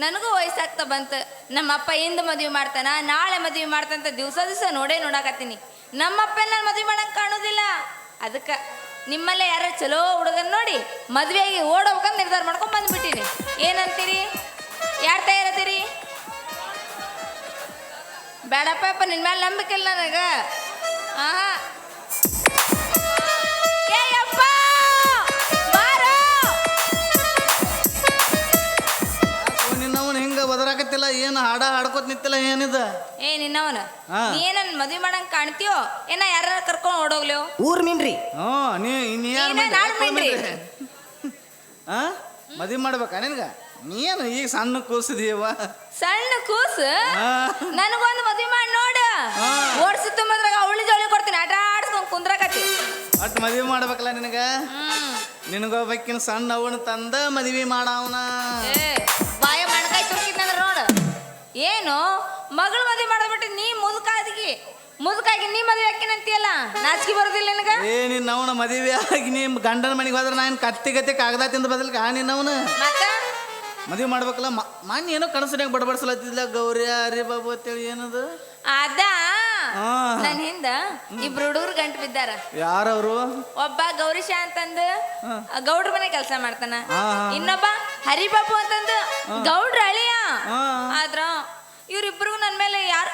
ನನಗೂ ವಯಸ್ಸಾಗ್ತಾ ಬಂತು. ನಮ್ಮಪ್ಪ ಇಂದು ಮದುವೆ ಮಾಡ್ತಾನ? ನಾಳೆ ಮದುವೆ ಮಾಡ್ತಾನಂತ ದಿವಸ ದಿವಸ ನೋಡೇ ನೋಡಾಕತ್ತೀನಿ. ನಮ್ಮಪ್ಪ ನಾನು ಮದುವೆ ಮಾಡಕ್ಕೆ ಕಾಣೋದಿಲ್ಲ. ಅದಕ್ಕೆ ನಿಮ್ಮಲ್ಲೇ ಯಾರ ಚಲೋ ಹುಡುಗನ್ ನೋಡಿ ಮದುವೆಯಾಗಿ ಓಡೋಬೇಕಂತ ನಿರ್ಧಾರ ಮಾಡ್ಕೊಂಡು ಬಂದ್ಬಿಟ್ಟಿನಿ. ಏನಂತೀರಿ? ಯಾರು ತಯಾರತ್ತೀರಿ ಬೇಡಪ್ಪ, ಅಪ್ಪ ನಿನ್ನ ಮೇಲೆ ನಂಬಿಕೆ ಇಲ್ಲ ನನಗೆ. ಆಹಾ. ಬದರಾಕತ್ತಿಲ್ಲ ಏನು ಹಾಡ ಹಾಡ್ಕೋತ ನಿಂತಿಲ್ಲ ಏನಿದ? ಏ ನಿನ್ನವನ ಹಾ. ನೀ ಏನನ್ ಮದ್ವಿ ಮಾಡಂಗ್ ಕಾಣ್ತೀಯೋ ಏನ ಯಾರ ಕರ್ಕೊಂಡ್ ಓಡೋಗ್ಲಿಯೋ ಊರ್ ಮೀನ್ರಿ. ಹ್ಞೂ ನೀ ನೀ ಯಾರು ನೀನೇ ನಾನ್ ಮೀನ್ರಿ. ಹಾ? ಮದುವೆ ಮಾಡ್ಬೇಕಾ ನಿನ್ಗ? ನೀನು ಈಗ ಸಣ್ಣ ಕೂಸಿದೀವ ಸಣ್ಣ ಕೂಸು? ಹಾ. ನನಗೊಂದು ಮದ್ವಿ ಮಾಡಿ ನೋಡ. ಹಾ. ಓಡ್ಸಿ ತುಂಬದ್ರಾಗ ಅವಳಿ ಜೋಳಿ ಕೊಡ್ತೀನಿ ಆಟ ಆಡ್ಸ್ಕೊಂಡ್ ಕುಂದ್ರಾಕತಿ ಒಟ್ಟು ಮದ್ವಿ ಮಾಡ್ಬೇಕಲ್ಲ ನಿನಗ? ಹ್ಮ್. ನಿನಗೊಬ್ಬಕ್ಕಿನ ಸಣ್ಣ ಅವನ ತಂದ ಮದ್ವೆ ಮಾಡವನ. ಏ. ಏನು? ಮಗಳು ಮದುವೆ ಮಾಡಿದ್ಬಿಟ್ಟು ನೀ ಮುದುಕಾದಿಗಿ. ಮುದುಕಾಗಿ ನೀ ಮದ್ವೆ ಹಾಕಿನಂತೀಯಲ್ಲ ನಾಚಿಕೆ ಬರೋದಿಲ್ಲ ನಿನಗ? ಏ ನಿನ್ನ ಅವನ ಮದುವೆ ಆಗಿ ನೀ ಗಂಡನ ಮನೆಗೆ ಹೋದ್ರೆ ನಾನು ಕತ್ತಿ ಕತ್ತಿ ಕಾಗದ ತಿಂದ ಬದಲಿಗೆ ಆ ನಿನ್ನವನ ಮತ್ತ? ಮದುವೆ ಮಾಡ್ಬೇಕಲ್ಲ ಮಾನ್ಯ ಏನೋ ಕನಸನ್ಯಾಗ ಬಡಬಡಿಸಲತ್ತಿದ್ಲ ಗೌರಿ ಅರಿ ಬಾಬು ಅಂತೇಳಿ ಏನದು? ಅದ? ಹಾ. ನನ್ ಹಿಂದ ಇಬ್ರು ಹುಡುಗರು ಗಂಟು ಬಿದ್ದಾರ. ಯಾರವರು? ಒಬ್ಬ ಗೌರೀಶ ಅಂತಂದು ಗೌಡ್ರ ಮನೆ ಕೆಲಸ ಮಾಡ್ತಾನ. ಹಾ, ಹಾ. ಇನ್ನೊಬ್ಬ ಹರಿಬಾಬು ಅಂತಂದು ಗೌಡ್ರ ಅಳಿಯ. ಹಾ. ಆದ್ರ ಇವ್ರಿಬ್ರಿಗೂ ನನ್ ಮೇಲೆ ಯಾರ್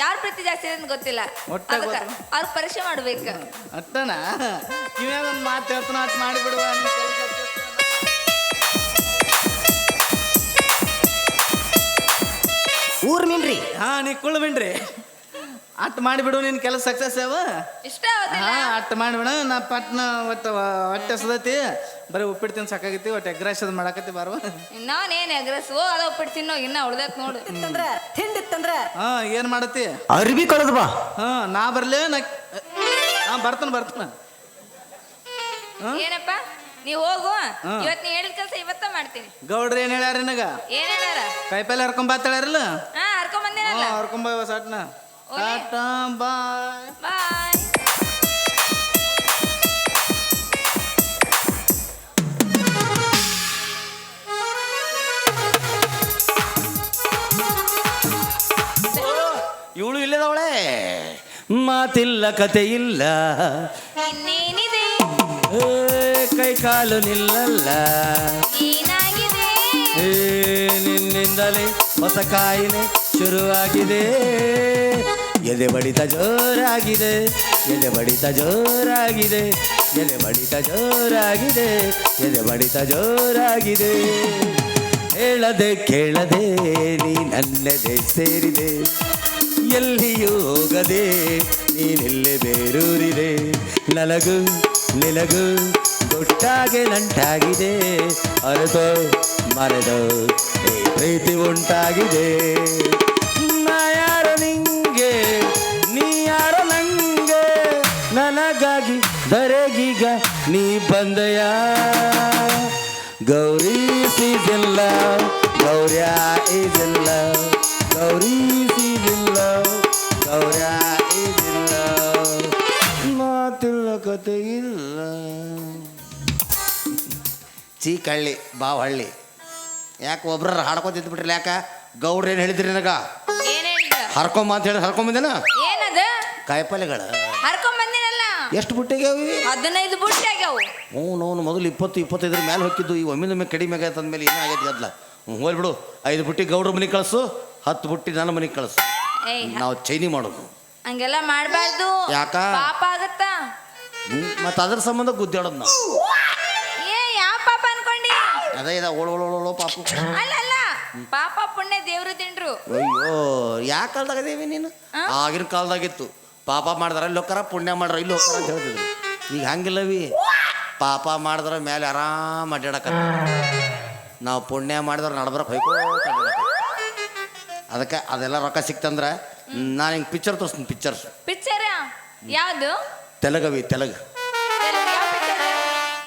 ಯಾರ ಪ್ರೀತಿ ಜಾಸ್ತಿ ಇದೆ ಅಂತ ಗೊತ್ತಿಲ್ಲ. ಒಟ್ಟ ಅದಕ್ಕೆ ಗೊತ್ತಿಲ್ಲ. ಅವ್ರ ಪರೀಕ್ಷೆ ಮಾಡ್ಬೇಕು. ಅಟ್ಟನ ಒಂದು ಮಾತು ಹೇಳ್ತಾನ ಅಟ್ ಮಾಡಿಬಿಡುವ ಅನ್ನೋ ಕೆಲ್ಸ. ಊರ್ ಮೀನ್ರಿ ಹಾ ನೀ ಕುಳ್ಬಿಡ್ರಿ ಅಟ್ ಮಾಡಿಬಿಡು ನಿನ್ ಕೆಲಸ ಸಕ್ಸಸ್ ಯಾವ ಇಷ್ಟ ಹಾ ಅಟ್ ಮಾಡಿಬಿಡ. ನಾ ಪಟ್ನ ಒಟ್ಟು ಹೊಟ್ಟೆ ಸದತಿ. ಬರೀ ಉಪ್ಪಿಟ್ಟು ತಿನ್ ಸಾಕಾಗೈತಿ ಒಟ್ಟು ಎಗ್ರಾಶ್ ಅದು ಮಾಡಾಕತ್ತಿ ಬಾರ್ವ. ಇನ್ನವನೇನ್ ಎಗ್ರೆಸ್ ಓ ಅದ ಉಪ್ಪಿಟ್ಟು ತಿನ್ನೋ ಇನ್ನ ಉಳ್ದೈತ್ ನೋಡು. ತಂದ್ರ ತಿಂಡಿತ್ತಂದ್ರ ಹಾ ಏನ್ ಮಾಡತ್ತಿ? ಅರ್ಬಿ ಕಳದ್ ಬಾ. ಹಾ ನಾ ಬರ್ಲೇ ನಾ ಹಾ ಬರ್ತನ ಬರ್ತಾನ. ಏನಪ್ಪ? ನೀವ್ ಹೋಗು. ಇವತ್ತು ಇವತ್ ನೀ ಹೇಳಿದ ಕೆಲಸ ಇವತ್ತ ಮಾಡ್ತೀನಿ. ಗೌಡ್ರ ಏನ್ ಹೇಳ್ಯಾರ ನಿನಗ? ಏನ್ ಹೇಳ್ಯಾರ? ಕೈಪಲ್ಲೆ ಹರ್ಕೊಂಡ್ ಬಾತಾಳ್ಯಾರಲ್ಲ ಹಾ ಹರ್ಕೊಂಡ್ ಹಾ ಬಂದೇನಲ್ಲ ಹರ್ಕೊಂಡ್ ಬಾ ಸಾಟ್ನ. ಟಾಟಾ ಬಾಯ್ ಬಾಯ್. ಇವಳು ಇಲ್ಲದವಳೆ? ಮಾತಿಲ್ಲ ಕತೆ ಇಲ್ಲ ಇನ್ನೇನಿದೆ? ಏ, ಕೈ ಕಾಲು ನಿಲ್ಲಲ್ಲ. ಏನಾಗಿದೆ? ಏ, ನಿನ್ನಿಂದಲೇ ಹೊಸ ಕಾಯಿಲೆ ಶುರುವಾಗಿದೆ. ಎದೆ ಬಡಿತ ಜೋರಾಗಿದೆ ಎದೆ ಬಡಿತ ಜೋರಾಗಿದೆ ಎದೆ ಬಡಿತ ಜೋರಾಗಿದೆ ಎದೆ ಬಡಿತ ಜೋರಾಗಿದೆ. ಹೇಳದೆ ಕೇಳದೆ ನೀ ನನ್ನದೆ ಸೇರಿದೆ, ಎಲ್ಲಿಯೂ ಹೋಗದೆ ನೀನೆಲ್ಲೇ ಬೇರೂರಿದೆ. ನಲಗು, ನಿಲಗು ಗುಟ್ಟಾಗೆ ನಂಟಾಗಿದೆ ಅರೆತೋ ಮರೆದೋ ಈ ಪ್ರೀತಿ ಉಂಟಾಗಿದೆ. ದರೆಗೀಗ ನೀ ಬಂದೆಯ? ಗೌರಿ ಗೌರ್ಯಾ ಗೌರ್ಯ ಇದಿಲ್ಲ. ಗೌರಿ ಲವ್ ಗೌರ್ಯ ಇದಿಲ್ಲ. ಮಾತಿಲ್ಲ ಕತೆ ಇಲ್ಲ. ಚೀಕಳ್ಳಿ ಬಾವಳ್ಳಿ ಯಾಕೆ ಒಬ್ರ ಹಾಡ್ಕೊತಿದ್ದು ಬಿಟ್ರಿ ಯಾಕ? ಗೌಡ್ರ ಏನು ಹೇಳಿದ್ರಿ ನನಗ? ಹರ್ಕೊಂಬ ಅಂತ ಹೇಳಿ ಹರ್ಕೊಂಬಂದೇನ? ಏನದ? ಕಾಯಿಪಲ್ಲೆಗಳ ಎಷ್ಟು ಬುಟ್ಟಿ ಅವಿ ಹದಿನೈದು ಬುಟ್ಟಿ ಆಗ್ಯಾವು ಹ್ಞೂ ನೋನು ಮೊದಲು ಇಪ್ಪತ್ತು ಇಪ್ಪತ್ತೈದರ ಮೇಲೆ ಹೊಕ್ಕಿದ್ದು. ಈ ಒಮ್ಮಿಂದೊಮ್ಮೆ ಕಡಿಮೆ ಆಗೈತೆ ಅಂದಮೇಲೆ ಏನೂ ಆಗೈತೆ ಗದ್ಲ? ಹ್ಞೂ ಹೋಗ್ಬಿಡು ಐದು ಬುಟ್ಟಿ ಗೌಡ್ರ ಮನೆಗೆ ಕಳಿಸು ಹತ್ತು ಬುಟ್ಟಿ ನನ್ನ ಮನೆಗೆ ಕಳಿಸು. ಏಯ್ ನಾವು ಚೈನಿ ಮಾಡೋದು. ಹಂಗೆಲ್ಲ ಮಾಡಬಾರ್ದು. ಯಾಕ? ಪಾಪ ಆಗತ್ತ? ಮತ್ತು ಅದ್ರ ಸಂಬಂಧ ಗುದ್ದಾಡೋದು ನಾವು. ಏ ಯಾವ ಪಾಪ ಅನ್ಕೊಂಡಿ? ಅದೇ ಇದ ಓಳ್ ಓಳ್ ಓಳ್ ಓಳ್ ಪಾಪು. ಅಲ್ಲ ಅಲ್ಲ. ಪಾಪ ಪುಣ್ಯ ದೇವ್ರು ತಿಂಡ್ರು ಅಯ್ಯೋ ಯಾಕ ಕಾಲ್ದಾಗ ಅದೇವಿ ನೀನು? ಆಗಿನ ಕಾಲದಾಗಿತ್ತು. ಪಾಪ ಮಾಡಿದ್ರೆ ಅಲ್ಲಿ ಹೋಗ್ತಾರ ಪುಣ್ಯ ಮಾಡ್ರ ಇಲ್ಲಿ ಹೋಗ್ತಾರ ಅಂತ ಹೇಳ್ತಿದ್ರು. ಈಗ ಹಂಗಿಲ್ಲವಿ ಪಾಪ ಮಾಡಿದ್ರೆ ಮೇಲೆ ಆರಾಮ್ ಅಡ್ಡಾಡಕ ನಾವು ಪುಣ್ಯ ಮಾಡಿದ್ರೆ ನಡ್ಬರಕ್ಕೆ ಹೊಯ್ಕೋತ ಅದಕ್ಕೆ ಅದೆಲ್ಲ ರೊಕ್ಕ ಸಿಕ್ತಂದ್ರೆ ನಾನು ಹಿಂಗೆ ಪಿಕ್ಚರ್ ತೋರಿಸ್ತೀನಿ ಪಿಕ್ಚರ್ಸ್ ಪಿಕ್ಚರ್ ಯಾವುದು? ತೆಲಗವಿ ತೆಲಗ.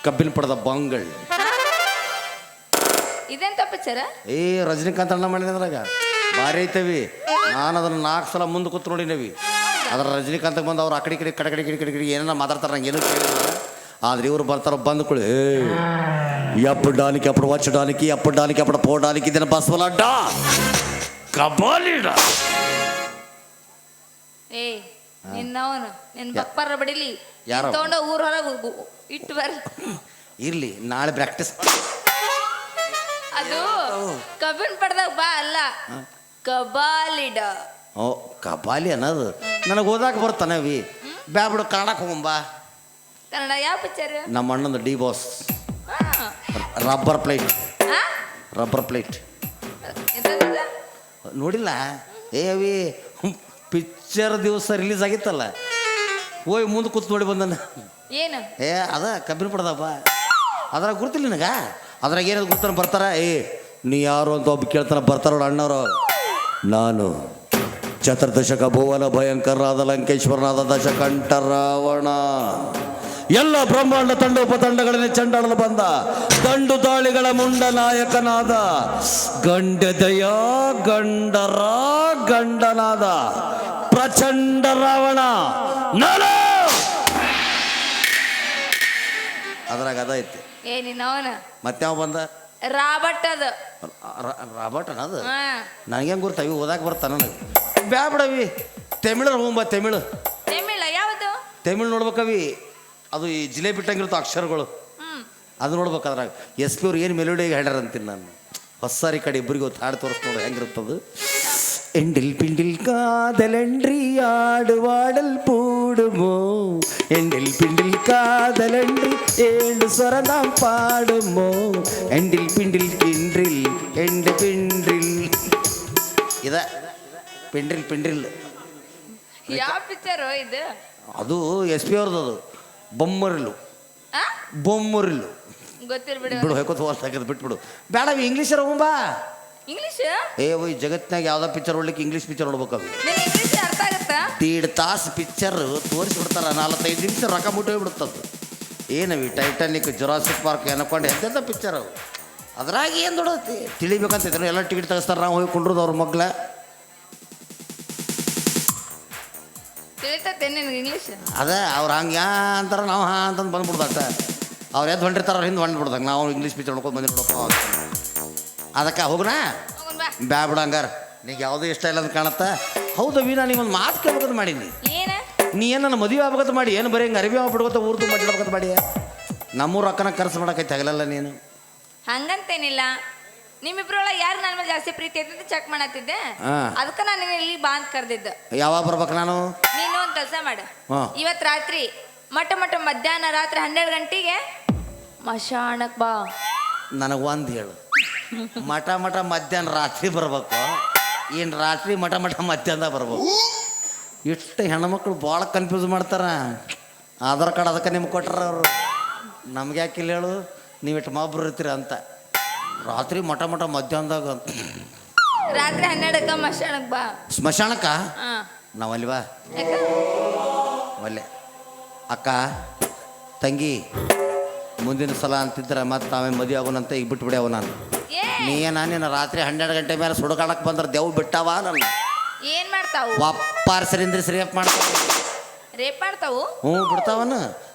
ಕಬ್ಬಿನ ಪಡೆದ ಬಾಂಗಳ್ ಇದೆಂತ ಪಿಕ್ಚರ್ ಏ ರಜನಿಕಾಂತ್ ಅಣ್ಣ ಮಾಡಿದ್ರಾಗ ಭಾರಿ ಐತವಿ ನಾನು ಅದನ್ನ ನಾಲ್ಕು ಸಲ ಮುಂದೆ ಕೂತ್ ನೋಡಿನವಿ ಅದ್ರ ರಜನಿಕಾಂತಗೆ ಬಂದು ಅವ್ರು ಆ ಕಡೆ ಕಡೆ ಕಡೆ ಕಡೆ ಕಡೆ ಕಡೆ ಕಡೆ ಏನೇನೋ ಮಾತಾಡ್ತಾರೆ ನಂಗೆ ಏನೂ ಕೇಳಿಲ್ಲ. ಆದ್ರೆ ಇವರು ಬರ್ತಾರೆ ಬಂದ್ಕೊಳ್ಳಿ ಎಪ್ಪು ಡಾಲಿಕಿ ಅಪ್ಪಡು ವಚ್ಚ ಡಾಲಿಕಿ ಎಪ್ಪು ದಿನ ಅಪ್ಪಡ ಪೋ ಬಸವಲ ಡಾ. ಕಬಾಲಿ ಏ ನಿನ್ನವನು ನಿನ್ನ ಯಾರು? ತಗೊಂಡ ಹೊರಗೆ ಇರ್ಲಿ ನಾಳೆ ಪ್ರಾಕ್ಟೀಸ್ ಅದು ಕಬ್ಬಿನ ಪಡ್ದಾಗ ಬಾ ಅಲ್ಲ. ಕಬಾಲಿಡ ಓ ಕಬಾಲಿ ಅನ್ನೋದು. ನನಗೆ ಓದಾಕ ಬರ್ತಾನೆ ಅವಿ. ಬ್ಯಾಬಿಡು ಕಾಣಕ್ಕೆ ಹೋಗಂಬಾ ಕನ್ನಡ ಯಾವ ಪಿಕ್ಚರ್? ನಮ್ಮ ಅಣ್ಣಂದು D boss. Rubber plate. Rubber plate. ನೋಡಿಲ್ಲ? ಏ ಅವಿ ಪಿಕ್ಚರ್ ದಿವಸ ರಿಲೀಸ್ ಆಗಿತ್ತಲ್ಲ. ಓಯ್ ಮುಂದೆ ಕೂತ್ ನೋಡಿ ಬಂದನ. ಏನು? ಏ ಅದ ಕಬ್ಬಿನ ಪಡ್ದಪ್ಪ. ಅದ್ರಾಗ ಗುರ್ತಿಲ್ಲ ನಿನಗ? ಅದ್ರಾಗ ಏನಾದ್ರು ಗುರ್ತಾನೆ ಬರ್ತಾರ? ಏ ನೀ ಯಾರು ಅಂತ ಒಬ್ಬ ಕೇಳ್ತಾನೆ ಬರ್ತಾರ ಅಣ್ಣವ್ರು. ನಾನು. ಚತುರ್ದಶಕ ಭುವನ ಭಯಂಕರಾದ ಲಂಕೇಶ್ವರನಾದ ದಶಕಂಠ ರಾವಣ ಎಲ್ಲ ಬ್ರಹ್ಮಾಂಡ ತಂಡ ತಂಡಗಳನ್ನ ಚಂಡಾಡಲು ಬಂದ. ಗಂಡು ದಾಳಿಗಳ ಮುಂಡ ನಾಯಕನಾದ. ಗಂಡದಯ ಗಂಡರ ಗಂಡನಾದ. ಪ್ರಚಂಡ ರಾವಣ. ನಾನು! ಅದ್ರಾಗ ಅದ ಐತಿ. ಏ ನಿನ್ನವನ? ಮತ್ತೆ ಯಾವ ಬಂದ? ರಾಬರ್ಟ್ ಅದು ರಾಬಟ್ ಅನ್ನೋದು ಹಾ. ಹೆಂಗ ಗುರ್ತಾವಿ ಓದಾಕ ಬರ್ತಾನ ನನಗೆ. ಬ್ಯಾ ಬಿಡವಿ. ತಮಿಳು ಹೋಗ್ಬ ತಮಿಳು. ತಮಿಳ ಯಾವುದು? ತಮಿಳು ನೋಡ್ಬೇಕವಿ. ಅದು ಈ ಜಿಲೇಬಿ ಬಿಟ್ಟಂಗಿರ್ತಾವ ಅಕ್ಷರಗಳು. ಅದು ನೋಡ್ಬೇಕು ಅದ್ರಾಗ. ಎಸ್ ಪಿ ಅವ್ರು ಏನು ಮೆಲೋಡಿ ಹೇಳ್ಯಾರ ಅಂತೀನಿ ನಾನು. ಹೊಸಾರಿ ಕಡೆ ಇಬ್ಬರಿಗೆ ಹಾಡು ತೋರಿಸ್ ನೋಡು ಹೆಂಗಿರುತ್ತದು ಎಂಡಿಲ್ ಪಿಂಡಿಲ್ ಕಾದಲಂಡ್ರಿ ಆಡುವಾಡಲ್ ಪೂಡುಮೋ ಎಂಡಿಲ್ ಪಿಂಡಿಲ್ பிண்டில் ಏಳು ஏழு சொரதாம் பாடுமோ ಎಂಡಿಲ್ ಪಿಂಡಿಲ್ கின்றில் ಎಂಡ್ ಪಿಂಡ್ರಿಲ್ ಇದ ಪಿಂಡ್ರಿಲ್ ಪಿಂಡ್ರಿಲ್ ಯಾವ ಪಿಕ್ಚರು ಇದು ಅದು ಎಸ್ ಪಿ ಅವ್ರದ್ದು ಅದು ಬೊಮ್ಮರಿಲು ಆ ಬೊಮ್ಮರಿಲು ಗೊತ್ತಿಲ್ಲ ಬಿಡು ಬಿಡು ವರ್ಷ ಹಾಕಿದ್ ಬಿಟ್ಬಿಡು ಬೇಡ ಇಂಗ್ಲೀಷರ್ ಹೋಗ್ಬಾ ಇಂಗ್ಲಿಷ್ ಏ ಓಯ್ ಜಗತ್ತಿನಾಗ ಯಾವ್ದೋ ಪಿಕ್ಚರ್ ನೋಡ್ಲಿಕ್ಕೆ ಇಂಗ್ಲಿಷ್ ಪಿಕ್ಚರ್ ನೋಡ್ಬೇಕು? ಅದು ನಿನ್ ಇಂಗ್ಲಿಷ್ ಅರ್ಥ ಆಗತ್ತಾ? ದೀಡ್ ತಾಸು ಪಿಕ್ಚರ್ ತೋರಿಸ್ಬಿಡ್ತಾರ ನಾಲ್ಕೈದು ನಿಮಿಷ ರೊಕ್ಕ ಮುಟ್ಟಿ ಹೋಗ್ಬಿಡ್ತದ್ದು ಏನವಿ ಟೈಟಾನಿಕ್ ಜುರಾಸಿಕ್ ಪಾರ್ಕ್ ಏನಕೊಂಡು ಎಂತೆಂಥ ಪಿಕ್ಚರ್ ಅವು? ಅದ್ರಾಗ ಏನು ದೊಡ್ಡತಿ ತಿಳಿಬೇಕಂತಿದ್ರು ಎಲ್ಲ ಟಿಕೆಟ್ ತೆಗಿಸ್ತಾರೆ ನಾವು ಹೋಗಿ ಕುಂಡ್ರದು ಅವ್ರ ಮಗ್ಲ. ಅದ ನಿನ್ಗೆ ಇಂಗ್ಲಿಷ್ ಅದೇ ಅವ್ರು ಹಂಗೆ ಯಾ ಅಂತಾರ ನಾವು ಹಾ ಅಂತಂದು ಬಂದ್ಬಿಡ್ದ ಅವ್ರು ಎದ್ದು ಹೊಂಟಿರ್ತಾರ ಅವ್ರು ಹಿಂದೆ ಹೊಂಟ್ಬಿಡ್ದಂಗೆ ನಾವು ಇಂಗ್ಲೀಷ್ ಪಿಕ್ಚರ್ ನೋಡ್ಕೊಂಡು ಬಂದಿರ್ಬಿಡಪ್ಪ ಅದಕ್ಕೆ ಹೋಗುನಾ? ಹೋಗೋಣ ಬಾ. ಬ್ಯಾ ನಿಂಗೆ ಯಾವುದೂ ಇಷ್ಟ ಇಲ್ಲ ಅಂತ ಕಾಣತ್ತ? ಹೌದವಿ ನಾನು ಒಂದು ಮಾತು ಕೇಳ್ಬೇಕಂತ ಮಾಡೀನಿ. ಏನ? ನೀ ಏನು ನನ್ನ ಮದುವೆ ಆಗ್ಬೇಕಂತ ಮಾಡಿ? ಏನು ಬರೀ ಹಿಂಗೆ ಅರಿವಿ ಆಗ್ಬಿಡ್ಕೊತ ಊರ್ದು ಮಾಡಿಡ್ಬೇಕಂತ ಮಾಡಿ? ನಮ್ಮೂರು ಅಕ್ಕನ ಖರ್ಚು ಮಾಡಕೈತೆ ತಗಲಲ್ಲ ನೀನು. ಹಂಗಂತೇನಿಲ್ಲ. ನಿಮ್ಮಿಬ್ರೊಳಗೆ ಯಾರು ನನ್ನ ಮೇಲೆ ಜಾಸ್ತಿ ಪ್ರೀತಿ ಐತೆ ಅಂತ ಚೆಕ್ ಮಾಡತ್ತಿದ್ದೆ. ಹಾ. ಅದಕ್ಕೆ ನಾನು ನಿನ್ನ ಇಲ್ಲಿ ಬಾ ಅಂತ ಕರೆದಿದ್ದು. ಯಾವಾಗ ಬರ್ಬೇಕು ನಾನು? ನೀನು ಒಂದು ಕೆಲಸ ಮಾಡು. ಹಾ. ಇವತ್ತು ರಾತ್ರಿ ಮಟ್ಟ ಮಟ್ಟ ಮಧ್ಯಾಹ್ನ ರಾತ್ರಿ ಹನ್ನೆರಡು ಗಂಟೆಗೆ ಮಶಾಣಕ್ ಬಾ. ನನಗೆ ಒಂದು ಹೇಳು. ಮಠ ಮಠ ಮಧ್ಯಾಹ್ನ ರಾತ್ರಿ ಬರ್ಬೇಕು. ಏನು ರಾತ್ರಿ ಮಠ ಮಠ ಮಧ್ಯಾಹ್ನ ಬರ್ಬೇಕು. ಇಷ್ಟು ಹೆಣ್ಮಕ್ಳು ಭಾಳ ಕನ್ಫ್ಯೂಸ್ ಮಾಡ್ತಾರ. ಆಧಾರ್ ಕಾರ್ಡ್ ಅದಕ್ಕೆ ನಿಮ್ಗೆ ಕೊಟ್ರ ಅವರು. ನಮ್ಗೆ ಯಾಕಿಲ್ಲ ಹೇಳು? ನೀವು ಇಟ್ಟು ಮಾಬ್ರು ಇರ್ತೀರ ಅಂತ. ರಾತ್ರಿ ಮಠ ಮಠ ಮಧ್ಯಾಹ್ನದಾಗ. ರಾತ್ರಿ ಹನ್ನೆರಡಕ್ಕೆ ಮಶಾಣಕ್ಕೆ ಬಾ. ಸ್ಮಶಾನಕ್ಕ? ನಾವಲ್ಲಿ ಬಾ. ಯಾಕ? ಒಲ್ಲೆ. ಅಕ್ಕ ತಂಗಿ ಮುಂದಿನ ಸಲ ಅಂತಿದ್ರೆ ಮತ್ತೆ ನಾವೇ ಮದುವೆ ಆಗೋಣಂತ ಈಗ ಬಿಟ್ಬಿಡ್ಯಾವ ನಾನು. ನಾನು ರಾತ್ರಿ ಹನ್ನೆರಡು ಗಂಟೆ ಮೇಲೆ ಸುಡ್ಕಾಣಕ್ಕೆ ಬಂದ್ರೆ ದೇವ್ ಬಿಟ್ಟಾವ ನನ್ನ. ಏನ್ ಮಾಡ್ತಾವು? ವಾಪಾರ್ ರೇಪ್ ಮಾಡ್ತಾವ. ರೇಪ್ ಮಾಡ್ತಾವು? ಹ್ಞೂ ಬಿಡ್ತಾವನ.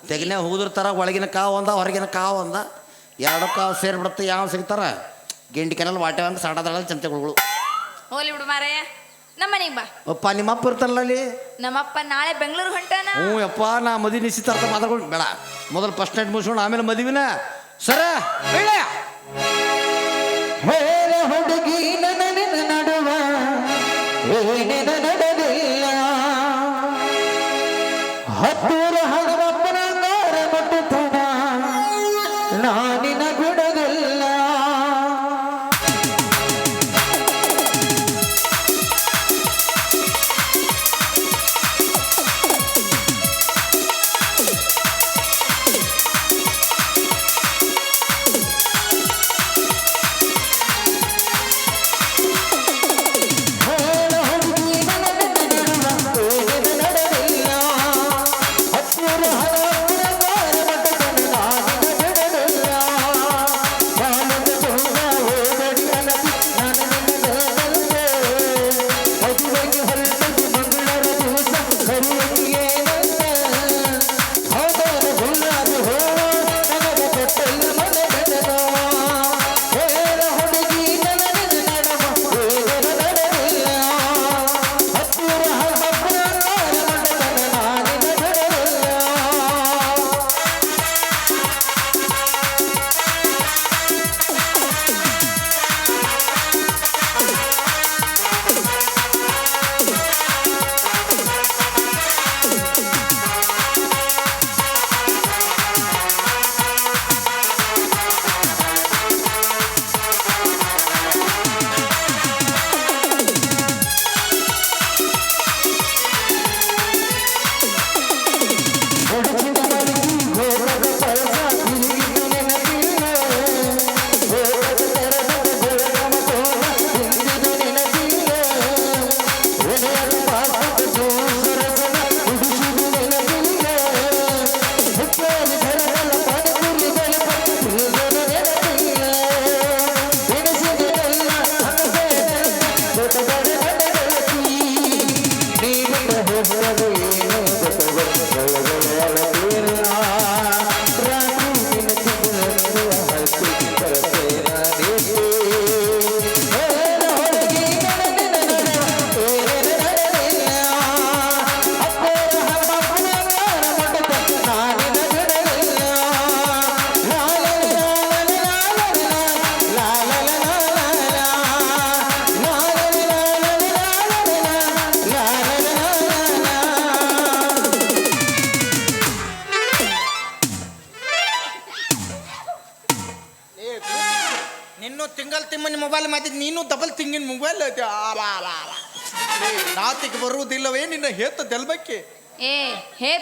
ತೆಗಿನೇ ಹೋಗಿರ್ತಾರ ಒಳಗಿನ ಕಾವು ಒಂದ ಹೊರಗಿನ ಕಾವು ಒಂದ. ಎರಡು ಕಾವು ಸೇರಿಬಿಡುತ್ತೆ ಯಾವ ಸಿಗ್ತಾರ? ಗಿಂಡಿ ಕೆನಲ್ ವಾಟೆ ಅಂತ ಸಡದಳ ಚಮಚಗಳು ಹೋಲಿ ಬಿಡು ಮಾರಯ್ಯ. ನಮ್ಮ ಮನೆಗೆ ಬಾ. ಅಪ್ಪ ನಿಮ್ಮ ಅಪ್ಪ ಇರ್ತಾನಲ್ಲ ಅಲ್ಲಿ? ನಮ್ಮಪ್ಪ ನಾಳೆ ಬೆಂಗಳೂರು ಹೊಂಟಾನ. ಹ್ಞೂ ಅಪ್ಪ ನಾ ಮದುವೆ ನಿಶ್ಚಿತಾರ್ಥ ಮಾತಾಡ್ಕೊಂಡು ಬೇಡ. ಮೊದಲು ಫಸ್ಟ್ ನೈಟ್ ಮುಗಿಸ್ಕೊಂಡು ಆಮೇಲೆ ಮದುವಿನ. ಸರ ಒಳ್ಳೆಯ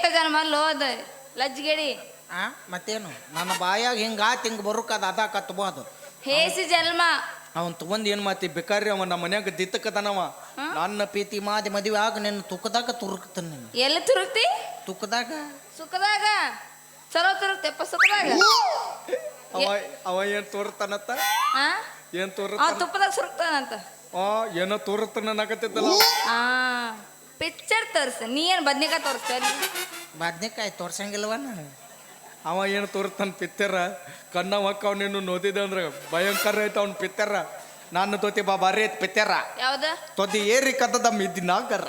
ಹೇತ ಮಲ್ಲ ಹೋದ ಲಜ್ಜಿಗೆಡಿ. ಆ ಮತ್ತೇನು? ನನ್ನ ಬಾಯಾಗ ಹಿಂಗ ಆತ್ ಹಿಂಗ ಬರುಕದ ಅದ ಕತ್ಬೋದು. ಹೇಸಿ ಜನ್ಮ. ಅವನ್ ತಗೊಂಡ್ ಏನ್ ಮಾತಿ ಬೇಕಾರಿ ಅವ ನಮ್ಮ ಮನ್ಯಾಗ ದಿತ್ತಕದನವ. ನನ್ನ ಪ್ರೀತಿ ಮಾದಿ ಮದುವೆ ಆಗ ನಿನ್ನ ತುಕದಾಗ ತುರುಕ್ತಾನ ನಿನ್ನ. ಎಲ್ಲಿ ತುರುಕ್ತಿ? ತುಕದಾಗ? ಸುಖದಾಗ. ಚಲೋ ತುರುಕ್ತೆಪ್ಪ ಸುಖದಾಗ. ಅವ ಅವ ಏನ್ ತೋರ್ತಾನತ್ತ ಆ? ಏನ್ ಆ ತೋರ್ತಾನ ತುಪ್ಪದಾಗ ಸುರುಕ್ತಾನಂತ. ಆ ಏನೋ ತೋರ್ತಾನ ಅನ್ನಕತ್ತಿದ್ದಲ್ಲ ಆ. ಪಿಕ್ಚರ್ ತೋರಿಸ. ನೀ ಏನು ಬದ್ನಿಕಾಯಿ ತೋರಿಸ್ತೀನಿ ಬದ್ನೆಕಾಯಿ ತೋರ್ಸಂಗಿಲ್ವನ ಅವ ಏನು ತೋರಿಸ್ತಾನ ಪಿತ್ತರ ಕಣ್ಣ ಮಕ್ಕ ನೀನು ನೋದಿದೆ ಅಂದ್ರೆ ಭಯಂಕರ ಐತ ಅವ್ನ ಪಿತ್ತರ ನಾನು ತೋತಿ ಬಾ ಬಾರಿ ಐತೆ ಪಿತ್ತರ ಯಾವ್ದ? ತೊದಿ ಏರಿ ಕದ್ದದ ಮಿದ್ದಿನಾಗರ.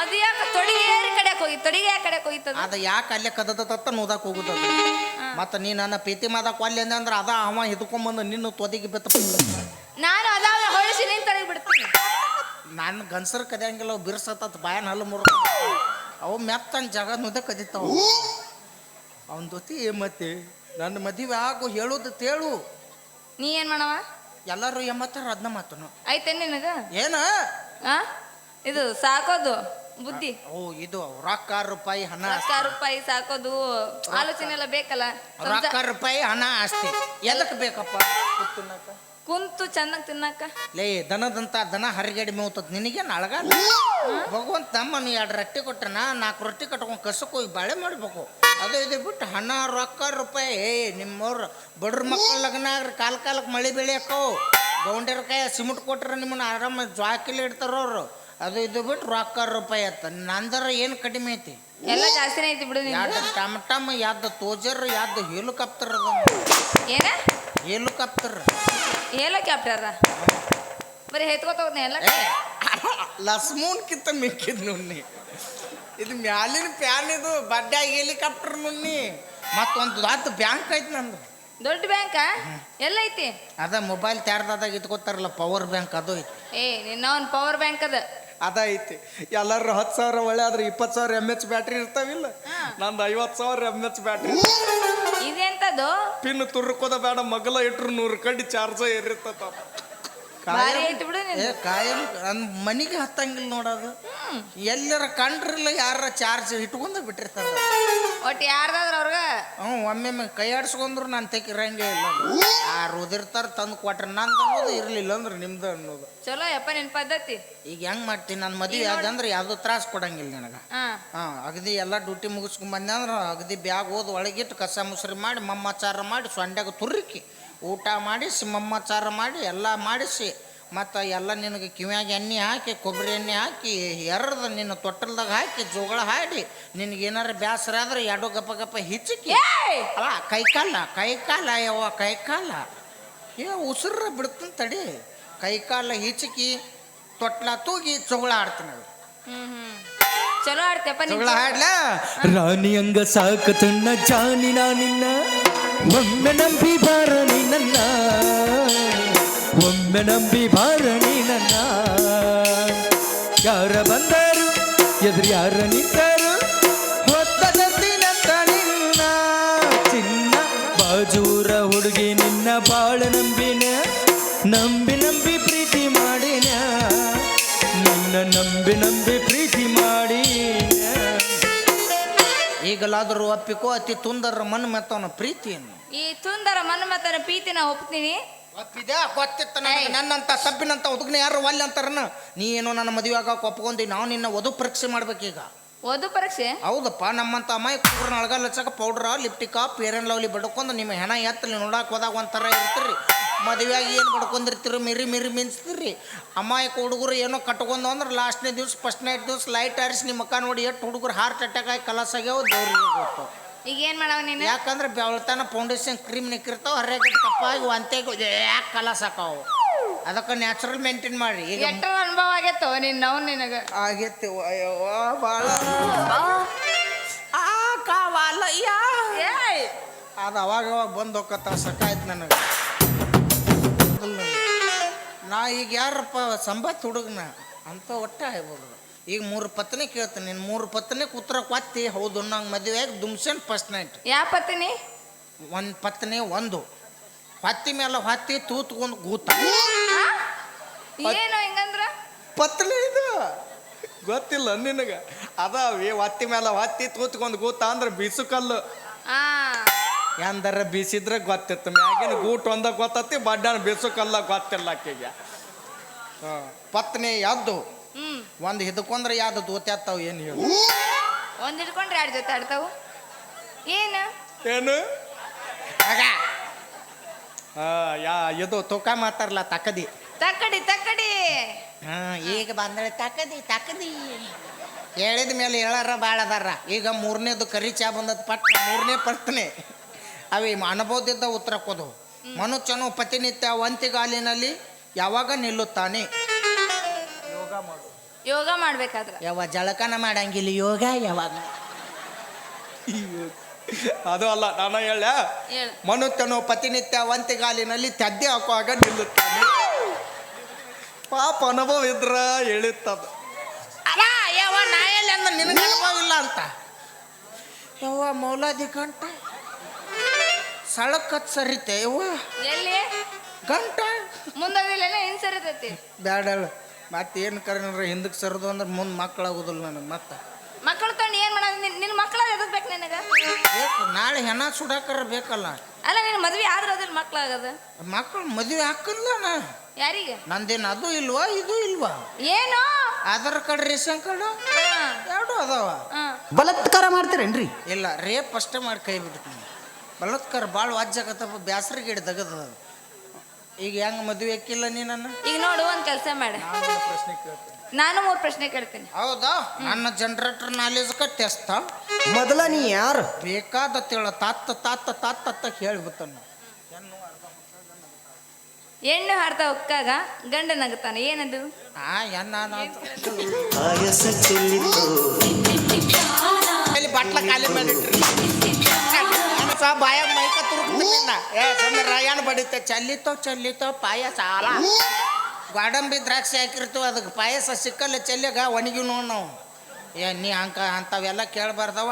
ಅದು ಯಾಕೆ? ತೊಡಿಗೆ ಏರಿ ಕಡೆಗೆ ಹೋಗಿ ತೊಡಿಗೆ ಯಾಕೆ ಕಡೆಗೆ ಹೋಗಿತ್ತದ? ಅದ ಯಾಕೆ ಅಲ್ಲೇ ಕದದತ್ತ ನೋದಕ್ಕೆ ಹೋಗುದ ಮತ್ತ ನೀ ನನ್ನ ಪ್ರೀತಿ ಮಾದಕ್ಕೆ ಒಲ್ಲೆ ಅಂದೆ ಅಂದ್ರೆ ಅದ ಅವ ಹಿಡ್ಕೊಂಬಂದು ನಿನ್ನ ತೊದಿಗೆ ಬೆತ್ತ ನಾನು ಅದಾವ ಹೊಳಿಸಿ ನಿನ್ ತೊಡಗಿ ಬಿಡ್ತೀನಿ. ನಾನು ಗನ್ಸರ್ ಕದಿಯಂಗಿಲ್ಲ ಅವು ಬಿರ್ಸತ್ತ ಬಾಯನ್ ಹಲ್ಲು ಮುರ ಅವು ಮೆತ್ತನ್ ಜಾಗ ನುದ ಕದಿತಾವ. ಅವನ ಜೊತೆ ಮತ್ತೆ ನನ್ನ ಮದುವೆ ಆಗು ಹೇಳುದು ತೇಳು. ನೀ ಏನ್ ಮಾಡವ? ಎಲ್ಲರೂ ಎಂಬತ್ತಾರ ಅದನ್ನ ಮಾತನು. ಐತೆ ನಿನಗ? ಏನ? ಆ? ಇದು ಸಾಕೋದು ಬುದ್ಧಿ. ಓ ಇದು ರೊಕ್ಕ ರೂಪಾಯಿ ಹಣ ರೂಪಾಯಿ ಸಾಕೋದು ಆಲೋಚನೆ ಎಲ್ಲ ಬೇಕಲ್ಲ? ರೊಕ್ಕ ರೂಪಾಯಿ ಹಣ ಆಸ್ತಿ ಎದಕ್ಕೆ ಬೇಕಪ್ಪ? ಕುತ್ತುನಕ? ಕುಂತು ಚೆನ್ನಾಗಿ ತಿನ್ನಕ್ಕ ಲೇ, ದನದಂತ ದನ ಹರಿಗಡಿ ಮೇವ್ತದ ನಿನಗೆ, ನಳಗ? ಭಗವಂತ ನಮ್ಮನ್ನು ಎರಡು ರೊಟ್ಟಿ ಕೊಟ್ಟನ ನಾಲ್ಕು ರೊಟ್ಟಿ ಕಟ್ಕೊಂಡು ಕಸಕ್ಕೆ ಹೋಗಿ ಬಾಳೆ ಮಾಡಬೇಕು. ಅದು ಇದು ಬಿಟ್ಟು ಹಣ ರೊಕ್ಕ ರೂಪಾಯಿ. ಏಯ್ ನಿಮ್ಮವ್ರ ಬಡ್ರ ಮಕ್ಕಳ ಲಗ್ನ ಆಗ್ರಿ ಕಾಲ ಕಾಲಕ್ಕೆ ಮಳೆ ಬೆಳೆಯಕ್ಕವು ಗೌಂಡ್ಯರ ಕೈ ಸಿಮೆಂಟ್ ಕೊಟ್ರೆ ನಿಮ್ಮನ್ನ ಆರಾಮ ಜ್ವಾಕಿಲಿ ಇಡ್ತಾರೋ ಅವ್ರು. ಅದು ಇದು ಬಿಟ್ಟು ರೊಕ್ಕ ರೂಪಾಯಿ ಆಯ್ತು. ನಂದರ ಏನು ಕಡಿಮೆ ಐತಿ? ಎಲ್ಲ ಜಾಸ್ತಿನೇ ಐತಿ ಬಿಡು ಟಮಟಮ್ ಯಾವ್ದು ಟಮ್ ಟಮ್ ಯಾವ್ದು ತೋಜರ್ ಯಾವ್ದು ಹೆಲಿಕಾಪ್ಟರ್ ಅದ? ಏನ? ಹೆಲಿಕಾಪ್ಟರ್ ಎಲ್ಲ ಕ್ಯಾಪ್ಟರ ಬರೀ ಹೆತ್ಕೋತ ಹೋಗ್ತೀನಿ ಎಲ್ಲ ಲಸ್ಮೂನ್ಕಿಂತ ಮಿಕ್ಕಿದ್ ನುಣ್ಣಿ. ಇದು ಮ್ಯಾಲಿನ ಪ್ಯಾನ್ ಇದು ಬಡ್ಡ್ಯಾಗ ಹೆಲಿಕಾಪ್ಟರ್ ನುಣ್ಣಿ. ಮತ್ತೊಂದು ದೊಡ್ಡ ಬ್ಯಾಂಕ್ ಐತಿ ನಂದು. ದೊಡ್ಡ ಬ್ಯಾಂಕ? ಎಲ್ಲ ಐತಿ? ಅದ ಮೊಬೈಲ್ ತ್ಯಾರ್ದಾಗ ಇಟ್ಕೋತಾರಲ್ಲ ಪವರ್ ಬ್ಯಾಂಕ್ ಅದು ಐತಿ. ಏ ನಿನ್ನ ಒಂದು ಪವರ್ ಬ್ಯಾಂಕ್ ಅದ. ಅದ ಐತಿ ಎಲ್ಲರೂ ಹತ್ತು ಸಾವಿರ ಒಳ್ಳೆ ಆದ್ರೆ ಇಪ್ಪತ್ತು ಸಾವಿರ ಎಂ ಎಚ್ ಬ್ಯಾಟ್ರಿ ಇರ್ತಾವಿಲ್ಲ? ನಂದು ಐವತ್ತು ಸಾವಿರ ಎಂ ಎಚ್ ಬ್ಯಾಟ್ರಿ ಇದೆಂತದು? ಪಿನ್ ತುರ್ಕೋದ ಬೇಡ ಮಗಲ ಇಟ್ರು ನೂರು ಕಡ್ಡಿ ಚಾರ್ಜ ಏರಿರ್ತತ ಭಾರಿ ಐತಿ ಬಿಡು ಏ ಕಾಯಂ ನನ್ನ ಮನಿಗೆ ಹತ್ತಂಗಿಲ್ಲ ನೋಡೋದು ಎಲ್ಲರ ಕಂಡ್ರಿಲ್ಲ ಯಾರ ಚಾರ್ಜ್ ಇಟ್ಕೊಂಡು ಬಿಟ್ಟಿರ್ತಾರ. ಒಟ್ಟು ಯಾರ್ದಾದ್ರ ಅವ್ರಗ? ಹ್ಞೂ ಒಮ್ಮೆ ಕೈ ಆಡ್ಸ್ಕೊಂಡ್ರು ನಾನು ತೆಗಿರಂಗೆ ಇಲ್ಲ ಯಾರು ಉದಿರ್ತಾರ ತಂದು ಕೊಟ್ರೆ ನಂದು ಅನ್ನೋದು ಇರಲಿಲ್ಲ ಅಂದ್ರೆ ನಿಮ್ದು ಅನ್ನೋದು. ಚಲೋ ಯಪ್ಪ ನಿನ್ ಪದ್ಧತಿ. ಈಗ ಹೆಂಗ್ ಮಾಡ್ತೀನಿ ನನ್ನ ಮದುವೆ ಅದಂದ್ರೆ ಯಾವುದು ತ್ರಾಸ ಕೊಡಂಗಿಲ್ಲ ನನಗೆ. ಹಾ. ಹಾಂ ಅಗದಿ ಎಲ್ಲ ಡ್ಯೂಟಿ ಮುಗಿಸ್ಕೊಂಡ್ ಬಂದೆ ಅಂದ್ರೆ ಅಗದಿ ಬ್ಯಾಗ್ ಓದ್ ಒಳಗಿಟ್ಟು ಕಸ ಮುಸ್ರಿ ಮಾಡಿ ಮಮ್ಮಚಾರ ಮಾಡಿ ಸೊಂಡ್ಯಾಗ ತುರುಕಿ ಊಟ ಮಾಡಿಸಿ ಮಮ್ಮಚಾರ ಮಾಡಿ ಎಲ್ಲ ಮಾಡಿಸಿ ಮತ್ತು ಎಲ್ಲ ನಿನಗೆ ಕಿವ್ಯಾಗ ಎಣ್ಣೆ ಹಾಕಿ ಕೊಬ್ಬರಿ ಎಣ್ಣೆ ಹಾಕಿ ಎರ್ದ ನಿನ್ನ ತೊಟ್ಟಲ್ದಾಗ ಹಾಕಿ ಜೋಗಳ ಹಾಡಿ ನಿನಗೆ ಏನಾರ ಬೇಸರ ಆದ್ರೆ ಎರಡು ಗಪ್ಪ ಗಪ್ಪ ಹಿಚ್ಚಕಿ ಏಯ್! ಅಲ್ಲ ಕೈಕಾಲ ಕೈಕಾಲ ಯವ್ವ ಕೈಕಾಲ. ಏ ಉಸಿರ ಬಿಡ್ತೀನಿ ತಡಿ. ಕೈಕಾಲ ಹಿಚಕಿ ತೊಟ್ಲ ತೂಗಿ ಜೋಗಳ ಆಡ್ತೀನಿ ಅದು ಹ್ಮ್ ಹ್ಮ್. ಚಲೋ ಆಡ್ತೇಪ್ಪ ಜೋಗಳ ಹಾಡ್ಲ? ರಾಣಿ ಹಂಗ ಸಾಕತನ್ನ ಜಾನಿನ ನಿನ್ನ ಒಮ್ಮೆ ನಂಬಿ ಬಾರಣಿ ನನ್ನ ಒಮ್ಮೆ ನಂಬಿ ಬಾರಣಿ ನನ್ನ. ಯಾರ ಬಂದರು ಎದುರು ಯಾರ ನಿಂತರು ನಿನ್ನ. ಚಿನ್ನ ಬಾಜೂರ ಹುಡುಗಿ ನಿನ್ನ ಬಾಳ ನಂಬಿನ. ನಂಬಿ ನಂಬಿ ಪ್ರೀತಿ ಮಾಡಿನ. ನಿನ್ನ ನಂಬಿ ನಂಬಿ ಪ್ರೀತಿ ಮಾಡಿ ಈಗಲಾದರೂ ಒಪ್ಪಿಕೋ ಅತಿ ತುಂದರ ಮನ್ ಮೆತ್ತವನ ಪ್ರೀತಿಯನ್ನು. ಈ ತುಂದರ ಮನ್ ಮತ್ತನ ಪ್ರೀತಿ ನಾ ಒಪ್ತೀನಿ. ಒಪ್ಪಿದೆ? ಗೊತ್ತಿತ್ತ ನನಗೆ. ನನ್ನಂತ ಸಬ್ಬಿನಂತ ಒದಗ್ನ ಯಾರು ಒಲ್ಲೆ ಅಂತಾರನ? ನೀ ಏನೋ ನನ್ನ ಮದುವೆ ಆಗ ಒಪ್ಕೊಂಡಿ ನಾವು ನಿನ್ನ ವಧು ಪರೀಕ್ಷೆ ಮಾಡ್ಬೇಕೀಗ. ವಧು ಪರೀಕ್ಷೆ? ಹೌದಪ್ಪ ನಮ್ಮಂತ ಅಮ್ಮಾಯಿ ಕೂರ್ನ ಅಳಗ ಹಚ್ಚಕ ಪೌಡ್ರ ಲಿಪ್ಟಿಕ ಅಂಡ್ ಲವ್ಲಿ ಬಡ್ಕೊಂಡು ನಿಮ್ಮ ಹೆಣ ಎತ್ತಲಿ ನೋಡಕ್ಕೆ ಹೋದಾಗ ಒಂಥರ ಇರ್ತೀರಿ. ಮದುವೆಯಾಗಿ ಏನು ಬಡ್ಕೊಂಡಿರ್ತೀರಿ ಮಿರಿ ಮಿರಿ ಮಿಂಚ್ತೀರಿ. ಅಮಾಯಕ ಹುಡುಗರು ಏನೋ ಕಟ್ಕೊಂಡು ಅಂದ್ರೆ ಲಾಸ್ಟ್ನೇ ದಿವ್ಸ ಫಸ್ಟ್ ನೈಟ್ ದಿವ್ಸ ಲೈಟ್ ಆರಿಸಿ ನಿಮ್ಮ ಮುಖ ನೋಡಿ ಎಷ್ಟು ಹುಡುಗರು ಹಾರ್ಟ್ ಅಟ್ಯಾಕ್ ಆಗಿ ಕಲಸಾಗ್ಯಾವ ದೇವ್ರಿಗೆ ಗೊತ್ತು. ಈಗ ಏನ್ ಮಾಡವ ನೀನು? ಯಾಕಂದ್ರೆ ಬೆಳತನ ಫೌಂಡೇಶನ್ ಕ್ರೀಮ್ ನಿಕ್ಕಿರ್ತಾವ ಹೊರಗೆ ತಪ್ಪಾಗಿ ಒಂತೆಗೆ ಯಾಕೆ ಕಲ ಹಾಕಾವು. ಅದಕ್ಕೆ ನ್ಯಾಚುರಲ್ ಮೇಂಟೈನ್ ಮಾಡಿ ಈಗ ಎಷ್ಟರ ಅನುಭವ ಆಗೈತೋ ನಿನ್ ನಾವು ನಿನಗೆ? ಆಗೈತಿ ಅಯ್ಯೋ ಭಾಳ ಆ? ಕಾವಾಲಯ್ಯ. ಅದು ಅವಾಗ ಅವಾಗ ಬಂದು ಹೋಗತ್ತ ಸಕಾಯ್ತು ನನಗೆ. ನಾ ಈಗ ಯಾರಪ್ಪ ಸಂಬತ್ ಹುಡುಗನ ಅಂತ ಒಟ್ಟ ಆಗ್ಬೋದು. ಈಗ ಮೂರು ಪತ್ನಿ ಕೇಳ್ತೀನಿ ನಿನ್ ಮೂರು ಪತ್ನಿ ಉತ್ತರ ಕೊತ್ತಿ ಹೌದು ನಂಗೆ ಮದುವೆಯಾಗಿ ದುಮ್ಸನ್ ಫಸ್ಟ್ ನೈಟ್ ಯಾವ ಪತ್ನಿ? ಒಂದು ಪತ್ನಿ ಒಂದು. ಹೊತ್ತಿ ಮೇಲೆ ಹೊತ್ತಿ ತೂತ್ಕೊಂಡು ಗೂತ. ಏನು ಹೆಂಗಂದ್ರ? ಪತ್ನಿ ಇದು. ಗೊತ್ತಿಲ್ಲ ನಿನಗೆ. ಅದಾವೆ ಹೊತ್ತಿ ಮೇಲೆ ಹೊತ್ತಿ ತೂತ್ಕೊಂಡು ಗೂತ ಅಂದ್ರೆ ಬಿಸುಕಲ್ಲು. ಎಂದರ ಬೀಸಿದ್ರೆ ಗೊತ್ತಿತ್ತು ಮ್ಯಾಗಿನ ಗೂಟ್ ಒಂದ ಗೊತ್ತತಿ ಬಡ್ಡನ ಬೀಸುಕಲ್ಲ ಗೊತ್ತಿಲ್ಲ ಆಕೆಗೆ. ಹಾ. ಪತ್ನಿ ಯಾವ್ದು ಒಂದು ಹಿಡ್ಕೊಂಡ್ರೆ ಯಾವ್ದು ದೂತ್ಯಾತ್ತಾವ ಏನು ಹೇಳು? ಒಂದ್ ಹಿಡ್ಕೊಂಡ್ರೆ ಎರಡು ಜೊತೆ ಆಡ್ತಾವು? ಏನು? ಏನು? ಆಗ. ಆ, ಯಾ ಇದು ತೂಕ ಮಾತಾರಲ್ಲ ತಕದಿ ತಕ್ಕಡಿ ತಕ್ಕಡಿ. ಹಾ ಈಗ ಬಂದ್ರೆ ತಕದಿ ತಕದಿ ಹೇಳಿದ ಮೇಲೆ ಹೇಳಾರ ಭಾಳ ಅದಾರ. ಈಗ ಮೂರನೇದು ಕರಿ ಚಾ ಬಂದದ ಪಟ್ ಮೂರನೇ ಪಟ್ನೆ ಅವಿ ಅನುಭವದಿದ್ದ ಉತ್ತರ ಕೊದು ಮನುಷ್ಯನು ಪತಿನಿತ್ಯ ಒಂತಿಗಾಲಿನಲ್ಲಿ ಯಾವಾಗ ನಿಲ್ಲುತ್ತಾನೆ? ಯೋಗ ಮಾಡ್ಬೇಕಾದ್ರೆ. ಯಾವ ಜಳಕನ ಮಾಡಂಗಿಲ್ಲ ಯೋಗ ಯಾವಾಗ? ಅದು ಅಲ್ಲ ನಾನು ಹೇಳ ಹೇಳು. ಮನುಷ್ಯನು ಪ್ರತಿನಿತ್ಯ ವಂತಿಗಾಲಿನಲ್ಲಿ ತದ್ದೆ ಹಾಕುವಾಗ ನಿಲ್ಲುತ್ತಾನೆ. ಪಾಪ ಅನುಭವ ಇದ್ರ ಹೇಳಿತ್ತದ ಅಲ್ಲ ಯಾವ ಅಂದ ನಿನಗೆ ಅನುಭವ ಇಲ್ಲ ಅಂತ. ಯವ್ವ ಮೌಲಾದಿ ಗಂಟ? ಸಳಕತ್ ಸರಿತೆ ಯವ್ವ? ಎಲ್ಲಿ? ಗಂಟ? ಮುಂದೋದಿಲ್ಲ ಹಿಂಗ್ ಸರಿತೈತಿ ಬ್ಯಾಡಳ. ಮತ್ತೆ ಏನು ಕರೆದ್ರೆ ಹಿಂದಕ್ಕೆ ಸರದು ಅಂದ್ರೆ ಮುಂದೆ ಮಕ್ಕಳಾಗೋದಿಲ್ಲ ನನಗೆ ಮತ್ತೆ? ಮಕ್ಕಳು ತಗೊಂಡು ಏನ್ ಮಾಡೋದು ನಿನ್ ನಿನ್ ಮಕ್ಕಳ ಎದಕ್ ಬೇಕು ನಿನಗ? ಬೇಕು ನಾಳೆ ಹೆಣ ಸುಡಾಕರ ಬೇಕಲ್ಲ. ಅಲ್ಲ ನಿನ್ ಮದ್ವೆ ಆದ್ರ ಅದಿಲ್ಲ ಮಕ್ಕಳಾಗದ ಮಕ್ಕಳು ಮದುವೆ ಹಾಕಲ್ಲ ನಾ. ಯಾರಿಗೆ? ನಂದೇನು ಅದು ಇಲ್ವಾ ಇದು ಇಲ್ವಾ? ಏನು? Aadhaar card ration card? ಹಾ, ಎರಡು ಅದಾವ. ಬಲತ್ಕಾರ ಮಾಡ್ತೀರೇನ್ರಿ? ಇಲ್ಲ ರೇಪ್ ಅಷ್ಟೇ ಮಾಡಿ ಕೈ ಬಿಡ್ತೀನಿ ಬಲತ್ಕಾರ ಭಾಳ ವಾಜ್ಜಾಗತ್ತಪ್ಪ ಬ್ಯಾಸರಿಗೆ ಗಿಡ ತೆಗದ ಈಗ ಹೆಂಗ್ ಮದುವೆ ಹಾಕಿಲ್ಲ ನೀ ನನ್ನ? ಈಗ ನೋಡು ಒಂದ್ ಕೆಲಸ ಮಾಡ. ನಾನು ಪ್ರಶ್ನೆ ಕೇಳ್ತೀನಿ. ನಾನು ಮೂರ್ ಪ್ರಶ್ನೆ ಕೇಳ್ತೀನಿ. ಹೌದಾ? ನನ್ನ ಜನರೇಟರ್ ನಾಲೇಜ್ ಟೆಸ್ಟ್ ಮೊದಲ ನೀ ಯಾರು? ಬೇಕಾದ ತಿಳ ತಾತ್ತ ತಾತ್ತ ತಾತ್ತ ಅಂತ ಹೇಳ್ಬಿಟ್ಟನು ಹೆಣ್ಣು ಹಾಡ್ತಾ ಉಕ್ಕಾಗ ಗಂಡ ನಗುತ್ತಾನೆ. ಏನದು? ಆ ಎನ್ನ ಅಲ್ಲಿ ಬಾಟ್ಲ ಖಾಲಿ ಮಾಡಿಟ್ರಿ. ಬಾಯ ಮೈಕ ತುರುಕ್ತಿಲ್ಲ ಏ ಬಡಿತ ಚಲ್ಲಿತೋ ಚಲ್ಲಿತೋ ಪಾಯಸ ಆಲ ಗೋಡಂಬಿ ದ್ರಾಕ್ಷಿ ಹಾಕಿರ್ತೀವಿ ಅದಕ್ಕೆ ಪಾಯಸ ಸಿಕ್ಕಲ್ಲ ಚೆಲ್ಲಿಗ ಒಣಗಿ ನೋಡ್. ನಾವು ಏ ನೀ ಅಂಕ ಅಂಥವೆಲ್ಲ ಕೇಳಬಾರ್ದವ.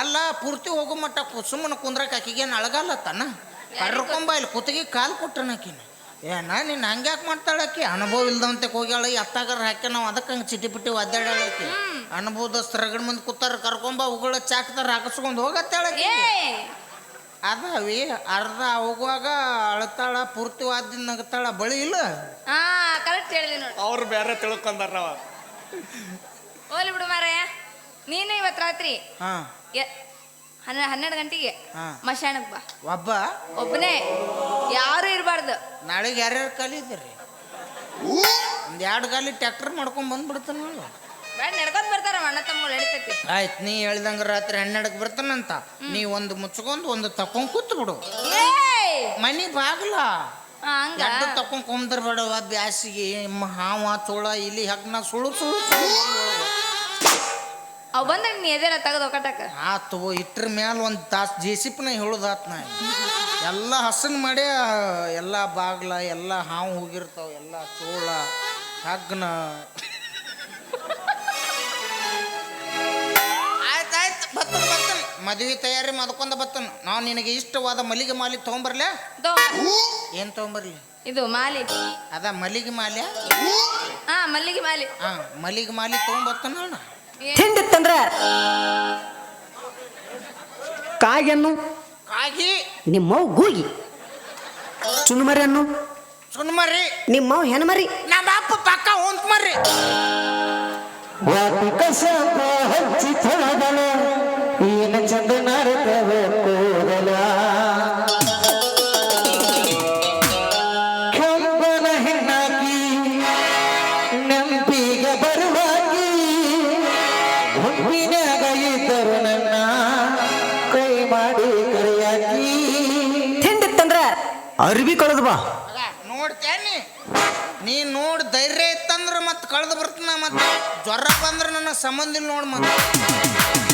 ಅಲ್ಲ ಪೂರ್ತಿ ಹೋಗು ಮಟ್ಟ ಸುಮ್ಮನೆ ಕುಂದ್ರಕ್ಕೆ ಆಕಿಗೇನು ಅಳಗಲ್ಲತ್ತನ ಕರ್ಕೊಂಬ ಇಲ್ಲಿ ಕುತ್ತಿಗೆ ಕಾಲು ಕೊಟ್ಟನಕಿನ ಏನ ನೀನು ಹಂಗ್ಯಾಕೆ ಮಾಡ್ತಾಳಕಿ ಅನುಭವ ಇಲ್ದಂತೆ ಹೋಗ್ಯಾಳ ಎತ್ತಾಗಾರ ಹಾಕಿ ನಾವು ಅದಕ್ಕೆ ಹಂಗೆ ಚಿಟಿ ಪಿಟಿ ಒದ್ದಾಡಳಕಿ ಅನುಭವದಸ್ತು ರಗಡ್ ಮುಂದೆ ಕೂತಾರ ಕರ್ಕೊಂಬ ಉಗಳ ಚಾಕ್ತಾರ ಹಾಕಿಸ್ಕೊಂಡು ಹೋಗತ್ತಾಳಕಿ ಅದಾವಿ ಅರ್ಧ ಹೋಗುವಾಗ ಅಳ್ತಾಳ ಪೂರ್ತಿ ವಾದ್ಯ ನಗತಾಳ ಬಳಿ ಇಲ್ಲ? ಹಾ ಕರೆಕ್ಟ್ ಹೇಳಿದೆ ನೋಡಿ. ಅವ್ರು ಬೇರೆ ತಿಳ್ಕೊಂಡಾರ ಅವ. ಹೋಗ್ಲಿ ಬಿಡು ಮಾರಾಯ. ನೀನು ಇವತ್ತು ರಾತ್ರಿ ಹಾ. ಎ- ಹನ್ನೆ ಹನ್ನೆರಡು ಗಂಟೆಗೆ ಹಾ. ಮಶಾಣಕ್ ಬಾ. ಒಬ್ಬ? ಒಬ್ಬನೇ. ಯಾರು ಇರಬಾರ್ದು. ನಾಳೆಗೆ ಯಾರ್ಯಾರು ಕಲಿದ್ರಿ ಒಂದು ಎರಡು ಗಾಲಿ ಟ್ಯಾಕ್ಟರ್ ಮಾಡ್ಕೊಂಡ್ ಬಂದ್ಬಿಡ್ತಾನ ನಡ್ಕೊಂಡ್ ಬರ್ತಾರ ಅಣ್ಣ ನಡೀತೈತಿ. ಆಯ್ತು ನೀ ಹೇಳ್ದಂಗ ರಾತ್ರಿ ಹನ್ನೆರಡಕ್ಕೆ ಬರ್ತಾನಂತ. ನೀ ಒಂದು ಮುಚ್ಕೊಂಡು ಒಂದು ತಕೊಂಡ್ ಕೂತ್ ಬಿಡು! ಮನಿ ಬಾಗ್ಲ. ತಕೊಂಡ್ ಹಂಗ? ಬಿಡವ ತಕೊಂಡ್ ಬ್ಯಾಸಿಗೆ ಹಾವ ತೋಳ ಇಲ್ಲಿ ಹಗ್ನ ಸುಳು ಸುಳು. ಅವ್ ಬಂದಾಗ ನೀ ಎದೇನ ತೆಗೆದು ಒಕ್ಕಟಕ ಆತು ಇಟ್ರ ಮ್ಯಾಲ ಒಂದು ತಾಸು ಜೆ ಸಿ ಪಿನ ಹೇಳುದಾತ್ ನಾ. ಎಲ್ಲ ಹಸನ್ ಮಾಡಿ ಎಲ್ಲ ಬಾಗ್ಲ ಎಲ್ಲ ಹಾವು ಹೋಗಿರ್ತಾವ ಎಲ್ಲ ತೋಳ ಹಗ್ನ. ಮದುವೆ ತಯಾರಿ ಮಾಡ್ಕೊಂಡ ಬತ್ತನ್. ನಾವು ನಿನಗೆ ಇಷ್ಟವಾದ ಮಲ್ಲಿಗೆ ಮಾಲಿ ತೊಗೊಂಬರ್ಲೆ? ಏನ್ ತಗೊಂಬರ್ಲಿ? ಇದು ಮಾಲಿ. ಅದ ಮಲ್ಲಿಗೆ ಮಾಲಿ? ಹಾ ಮಲ್ಲಿಗೆ ಮಾಲಿ. ಹಾ ಮಲ್ಲಿಗೆ ಮಾಲಿ ಏ- ಹಿಂಡಿತ್ತಂದ್ರ ಕಾಗೆನ್ನು? ಕಾಗಿ? ನಿಮ್ಮವ್ ಗೂಗಿ ಚುನುಮರಿಯನ್ನು ಸುಣ್ಮರಿ ನಿಮ್ಮವ್ ಹೆಣ್ಮರಿ? ನಮ್ಮ ಅಪ್ಪ ಪಕ್ಕ ಹೊಂತ್ಮರಿ ಹಚ್ಚಿ ಏನು ಜ್ವರ ಬಂದ್ರೆ ನನ್ನ ಸಂಬಂಧ ನೋಡಿ